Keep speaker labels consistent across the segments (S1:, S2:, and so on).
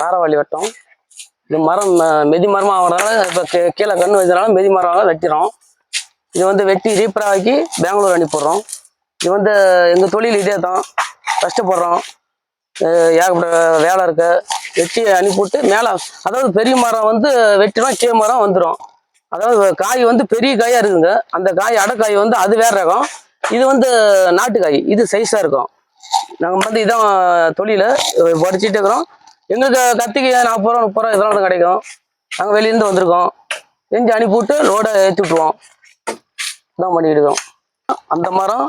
S1: காரவாளி வெட்டம். இது மரம் மெதி மரமாக ஆகிறதுனால இப்போ கீழே கன்று வச்சதுனால மெதி மரம் வெட்டிடும் இது வந்து வெட்டி ரீப்பராக்கி பெங்களூர் அனுப்பிடுறோம். இது வந்து எங்கள் தொழில் இதே தான் கஷ்டப்படுறோம் ஏகப்பட்ட வேலை இருக்கு. வெட்டி அனுப்பிவிட்டு மேலே அதாவது பெரிய மரம் வந்து வெட்டினா கீழே மரம் வந்துடும் அதாவது காய் வந்து பெரிய காயாக இருக்குங்க. அந்த காய் அடைக்காய் வந்து அது வேற ரகம். இது வந்து நாட்டு காய். இது சைஸாக இருக்கும். நாங்கள் வந்து இதான் தொழில. படிச்சுட்டு இருக்கிறோம். எங்களுக்கு கத்திக்கு நாற்பது ரூபா முப்பது ரூபா இதெல்லாம் கிடைக்கும். நாங்கள் வெளியிருந்து வந்திருக்கோம். செஞ்சு அனுப்பிவிட்டு லோடை ஏற்றி விட்ருவோம் இதான் பண்ணிக்கிட்டு இருக்கோம். அந்த மரம்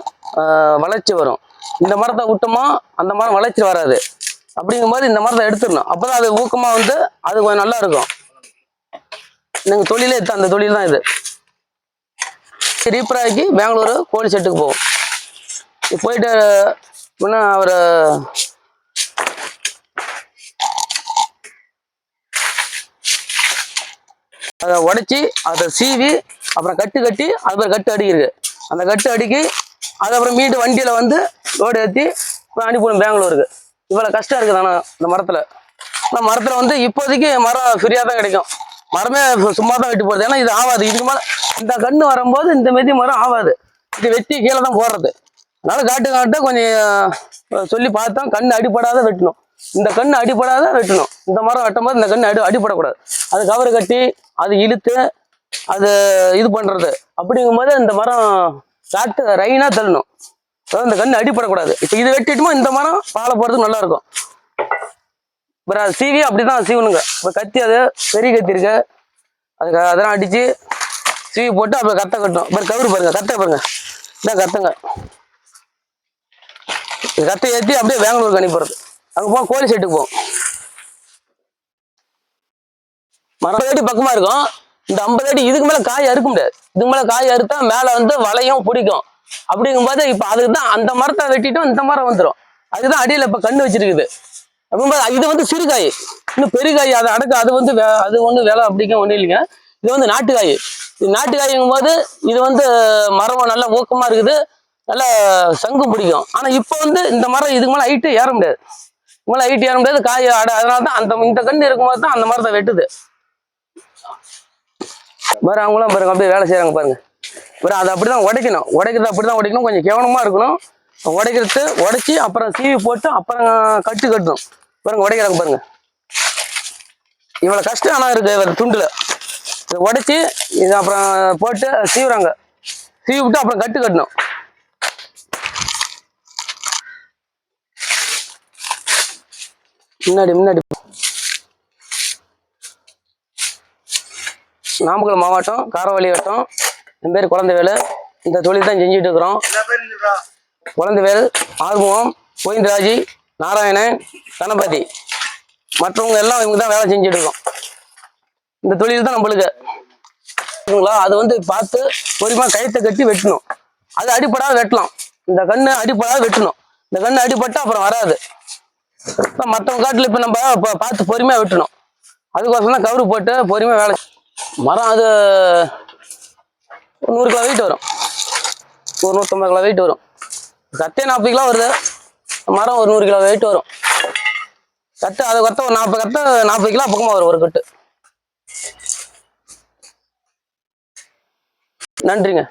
S1: வளர்ச்சி வரும். இந்த மரத்தை விட்டோமா அந்த மரம் வளர்ச்சி வராது. அப்படிங்கும்போது இந்த மரத்தை எடுத்துடணும். அப்போ தான் அது ஊக்கமாக வந்து அது கொஞ்சம் நல்லா இருக்கும். நீங்கள் தொழிலே இது அந்த தொழில் தான் இது. ரீப்பராக்கி பெங்களூரு கோழி செட்டுக்கு போவோம். போயிட்டு முன்னே அவர் அதை உடைச்சி அதை சீவி அப்புறம் கட்டு கட்டி அது அப்புறம் கட்டு அடிக்கிறது அந்த கட்டு அடுக்கி அது அப்புறம் வண்டியில் வந்து லோடு ஏற்றி அனுப்பிவிடும் பெங்களூருக்கு. இவ்வளோ கஷ்டம் இருக்குது ஆனால் இந்த மரத்தில். ஆனால் மரத்தில் வந்து இப்போதைக்கு மரம் ஃப்ரீயாக தான் கிடைக்கும். மரமே சும்மா தான் வெட்டி போடுறது ஏன்னா இது ஆகாது. இதுக்கு மேலே இந்த கன்று வரும்போது இந்த மெதி மரம் ஆகாது. இது வெட்டி கீழே தான் போடுறது. அதனால் காட்டு காட்ட கொஞ்சம் சொல்லி பார்த்தோம். கண் அடிப்படாத வெட்டணும். இந்த கண் அடிபடாத வெட்டணும். இந்த மரம் வெட்டும் போது இந்த கண் அடி அடிபடக்கூடாது. அது கவர் கட்டி அது இழுத்து அது இது பண்ணுறது அப்படிங்கும்போது இந்த மரம் காட்டு ரைனாக தள்ளணும். அதாவது இந்த கண் அடிபடக்கூடாது. இப்போ இது வெட்டிட்டுமோ இந்த மரம் பாலை போகிறதுக்கு நல்லா இருக்கும் அப்புறம் அது சீவி அப்படிதான் சீவனுங்க இப்போ கத்தி அது பெரிய கத்தி இருக்கு. அதுக்கு அதெல்லாம் அடிச்சு சீவி போட்டு அப்புறம் கத்தை கட்டணும் அப்புறம் கவுரு பாருங்கள் கத்தை பாருங்க. இதான் கத்துங்க. கத்தை ஏற்றி அப்படியே பெங்களூருக்கு அனுப்பிடுறது அங்கே போ கோழி செட்டுக்கு போகும் மரம் அடி பக்கமா இருக்கும். இந்த ஐம்பது அடி இதுக்கு மேல காய் அறுக்க முடியாது. இதுக்கு மேல காய் அறுத்தா மேல வந்து வளையும் பிடிக்கும். அப்படிங்கும்போது இப்ப அதுக்கு தான் அந்த மரத்தை வெட்டிட்டு இந்த மரம் வந்துடும் அதுதான் அடியில இப்ப கண்ணு வச்சிருக்குது. அப்படிங்கும்போது இது வந்து சிறுகாய் இன்னும் பெருகாய் அதை அடக்க அது வந்து வே- அது ஒன்றும் விலை அப்படிங்க ஒன்றும் இல்லைங்க. இது வந்து நாட்டுக்காய் இது நாட்டுக்காய்ங்கும் போது இது வந்து மரம் நல்லா ஊக்கமா இருக்குது. நல்ல சங்கு பிடிக்கும். ஆனா இப்போ வந்து இந்த மரம் இதுக்கு மேல ஹைட்டு ஏற முடியாது. இதுக்கு மேல ஹைட் ஏற முடியாது காய் ஆடு. அதனால தான் அந்த இந்த கண்ணு இருக்கும்போது தான் அந்த மாதிரி தான் வெட்டுது. பாரு அவங்களாம் பாருங்க அப்படியே வேலை செய்கிறாங்க பாருங்க. பாரு அதை அப்படிதான் உடைக்கணும். உடைக்கிறது அப்படிதான் உடைக்கணும். கொஞ்சம் கவனமா இருக்கணும். உடைக்கிறது உடைச்சி அப்புறம் சீவி போட்டு அப்புறம் கட்டு கட்டணும். பாருங்க உடைக்கிறாங்க பாருங்க. இவ்வளவு கஷ்டம் ஆனா இருக்கு இவர் துண்டுல. இதை உடைச்சி இது அப்புறம் போட்டு சீவுறாங்க. சீவி விட்டு அப்புறம் கட்டு கட்டணும். முன்னாடி முன்னாடி. நாமக்கல் மாவட்டம் காரவள்ளி வட்டம். என் பேர் குழந்தைவேலு. இந்த தொழில் தான் செஞ்சுட்டு இருக்கிறோம் குழந்தைவேல் ஆர்வம் கோவிந்தராஜி நாராயணன் கணபதி. மற்றவங்க எல்லாம் இவங்க தான் வேலை செஞ்சுட்டு இருக்கோம் இந்த தொழில் தான் நம்மளுக்கு. சரிங்களா? அது வந்து பார்த்து பொறுமையா கயித்தை கட்டி வெட்டணும். அது அடிப்படாத வெட்டலாம். இந்த கண்ணு அடிப்படாத வெட்டணும். இந்த கண்ணு அடிப்பட்டால் அப்புறம் வராது. மற்றவங்க காட்டில் இப்போ நம்ம இப்போ பார்த்து பொறுமையாக வெட்டணும் அதுக்கோசரம் தான் கவுரு போட்டு பொறுமையாக வேலை மரம் அது ஒரு நூறு கிலோ வெயிட் வரும். ஒரு நூற்றம்பது கிலோ வெயிட் வரும். கத்தே நாற்பது கிலோ வருது. மரம் ஒரு நூறு கிலோ வெயிட் வரும். கட்டு அதை கத்த ஒரு நாற்பது கத்த நாற்பது கிலோ பக்கமாக வரும் ஒரு கட்டு. நன்றிங்க.